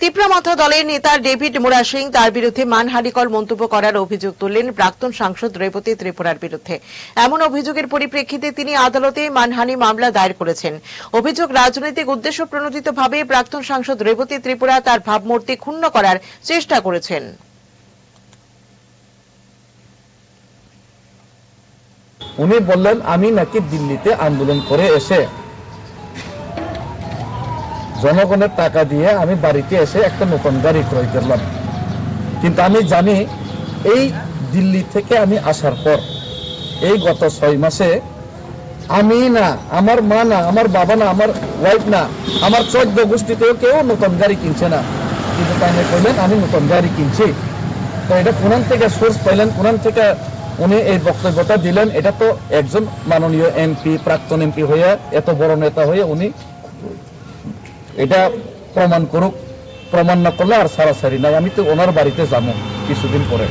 তিপ্রামাথা দলের নেতা ডেভিড মুরা সিং তার বিরুদ্ধে মানহানিকর মন্তব্য করার অভিযোগ তুললেন প্রাক্তন সাংসদ রেবতী ত্রিপুরার বিরুদ্ধে। এমন অভিযোগের পরিপ্রেক্ষিতে তিনি আদালতে মানহানি মামলা দায়ের করেছেন। অভিযোগ রাজনৈতিক উদ্দেশ্য প্রণোদিতভাবে প্রাক্তন সাংসদ রেবতী ত্রিপুরা তার ভাবমূর্তি ক্ষুণ্ণ করার চেষ্টা করেছেন। উনি বললেন, আমি নাকি দিল্লিতে আন্দোলন করে এসে জনগণের টাকা দিয়ে আমি বাড়িতে এসে একটা নতুন গাড়ি ক্রয় করলাম। কিন্তু আমি জানি এই দিল্লি থেকে আমি আসার পর, এই গত ছয় মাসে আমি না, আমার মা না, আমার বাবা না, আমার ওয়াইফ না, আমার চোদ্দ গোষ্ঠীতেও কেউ নতুন গাড়ি কিনছে না। কিন্তু তাই কইলেন, আমি নতুন গাড়ি কিনছি। তো এটা কোনান থেকে সোর্স পাইলেন, কোনান থেকে উনি এই বক্তব্যটা দিলেন। এটা তো একজন মাননীয় এমপি, প্রাক্তন এমপি হয়ে এত বড় নেতা হয়ে উনি এটা প্রমাণ করুক, প্রমাণ না করলে আর সারাসারি নাই আমি তো ওনার বাড়িতে যাব কিছুদিন পরে।